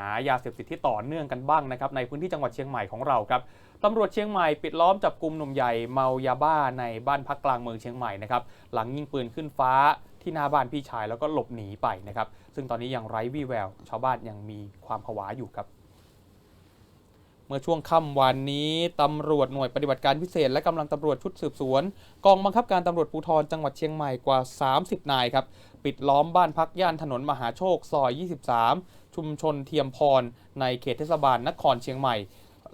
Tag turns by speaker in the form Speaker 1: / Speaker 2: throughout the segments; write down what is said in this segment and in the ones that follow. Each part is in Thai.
Speaker 1: ายาเสพติดที่ต่อเนื่องกันบ้างนะครับในพื้นที่จังหวัดเชียงใหม่ของเราครับตำรวจเชียงใหม่ปิดล้อมจับกลุ่มหนุ่มใหญ่เมายาบ้าในบ้านพักกลางเมืองเชียงใหม่นะครับหลังยิงปืนขึ้นฟ้าที่หน้าบ้านพี่ชายแล้วก็หลบหนีไปนะครับ ซึ่งตอนนี้ยังไร้วี่แวว ชาวบ้านยังมีความผวาอยู่ครับ เมื่อช่วงค่ำวันนี้ตำรวจหน่วยปฏิบัติการพิเศษ และกำลังตำรวจชุดสืบสวน กองบังคับการตำรวจภูธรจังหวัดเชียงใหม่กว่า 30 นายครับ ปิดล้อมบ้านพักย่านถนนมหาโชคซอย 23 ชุมชนเทียมพร ในเขตเทศบาลนครเชียงใหม่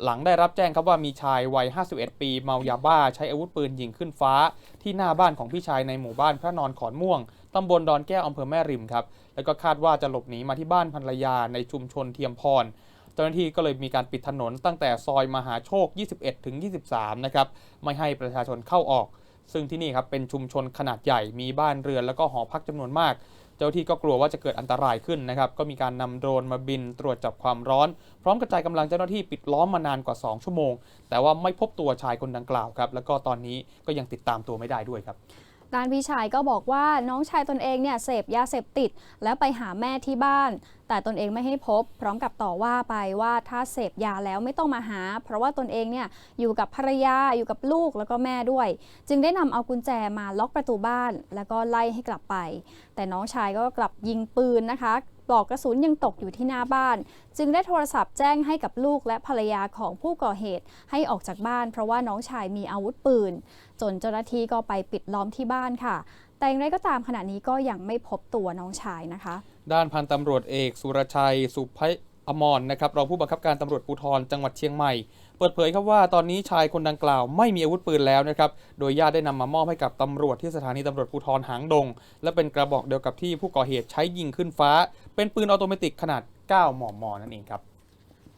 Speaker 1: หลังได้รับแจ้งครับว่ามีชายวัย 51 ปีเมายาบ้า ใช้อาวุธปืนยิงขึ้นฟ้า ที่หน้าบ้านของพี่ชายในหมู่บ้านพระนอนขอนม่วงตำบลดอนแก้วอำเภอแม่ริมครับแล้วก็คาดว่าจะหลบหนีมาที่บ้านภรรยาในชุมชนเทียมพรเจ้าหน้าที่ก็เลยมีการปิดถนนตั้งแต่ซอยมหาโชค 21 ถึง 23 นะครับ ไม่ให้ประชาชนเข้าออก ซึ่งที่นี่ครับเป็นชุมชนขนาดใหญ่มีบ้านเรือนแล้วก็หอพักจำนวนมาก เจ้าที่ก็กลัวว่าจะเกิดอันตรายขึ้นนะครับ ก็มีการนำโดรนมาบินตรวจจับความร้อน พร้อมกระจายกำลังเจ้าหน้าที่ปิดล้อมมานานกว่า 2 ชั่วโมง แต่ว่าไม่พบตัวชายคนดังกล่าวครับ แล้วก็ตอนนี้ก็ยังติดตามตัวไม่ได้ด้วยครับ
Speaker 2: ด้านพี่ชายก็บอกว่าน้องชายตนเองเนี่ยเสพยาเสพติด แล้วไปหาแม่ที่บ้าน แต่ตนเองไม่ให้พบ พร้อมกับต่อว่าไปว่าถ้าเสพยาแล้วไม่ต้องมาหา เพราะว่าตนเองเนี่ยอยู่กับภรรยาอยู่กับลูกแล้วก็แม่ด้วย จึงได้นำเอากุญแจมาล็อกประตูบ้าน แล้วก็ไล่ให้กลับไป แต่น้องชายก็กลับยิงปืนนะคะ ปลอกกระสุนยังตกอยู่ที่หน้าบ้าน จึงได้โทรศัพท์แจ้งให้กับลูกและภรรยาของผู้ก่อเหตุให้ออกจากบ้าน เพราะว่าน้องชายมีอาวุธปืน จนเจ้าหน้าที่ก็ไปปิดล้อมที่บ้านค่ะ แต่อย่างไรก็ตามขณะนี้ก็ยังไม่พบตัวน้องชายนะคะ
Speaker 1: ด้านพันตำรวจเอกสุรชัยสุภ อมรนะครับรองผู้บังคับการตำรวจภูธรจังหวัดเชียงใหม่ เปิดเผยครับว่าตอนนี้ชายคนดังกล่าวไม่มีอาวุธปืนแล้วนะครับโดยญาติได้นำมามอบให้กับตำรวจที่สถานีตำรวจภูธรหางดง และเป็นกระบอกเดียวกับที่ผู้ก่อเหตุใช้ยิงขึ้นฟ้า เป็นปืนออโตเมติกขนาด 9 มม นั่นเองครับ